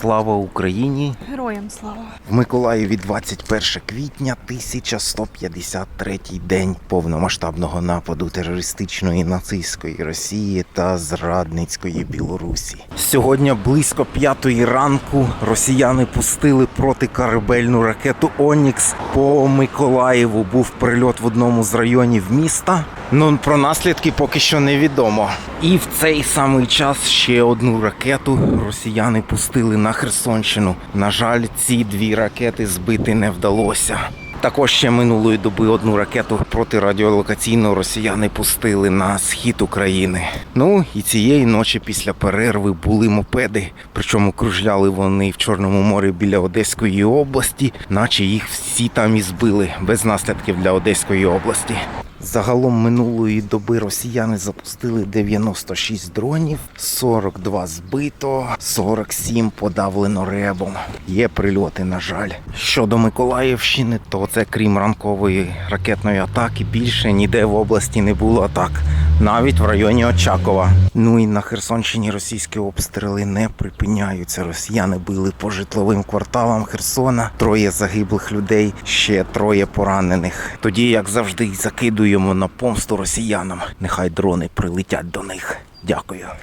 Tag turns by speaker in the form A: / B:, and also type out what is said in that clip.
A: Слава Україні!
B: Героям слава.
A: В Миколаєві 21 квітня 1153 день повномасштабного нападу терористичної нацистської Росії та зрадницької Білорусі. Сьогодні близько п'ятої ранку росіяни пустили протикорабельну ракету Онікс по Миколаєву. Був прильот в одному з районів міста. Ну про наслідки поки що невідомо. І в цей самий час ще одну ракету росіяни пустили на Херсонщину. На жаль, ці дві ракети збити не вдалося. Також ще минулої доби одну ракету протирадіолокаційну росіяни пустили на схід України. Ну і цієї ночі після перерви були мопеди. Причому кружляли вони в Чорному морі біля Одеської області, наче їх всі там і збили без наслідків для Одеської області. Загалом минулої доби росіяни запустили 96 дронів, 42 збито, 47 подавлено ребом. Є прильоти, на жаль. Щодо Миколаївщини, то це крім ранкової ракетної атаки, більше ніде в області не було атак. Навіть в районі Очакова. Ну і на Херсонщині російські обстріли не припиняються. Росіяни били по житловим кварталам Херсона. Троє загиблих людей, ще троє поранених. Тоді, як завжди, закидуємо на помсту росіянам. Нехай дрони прилетять до них. Дякую.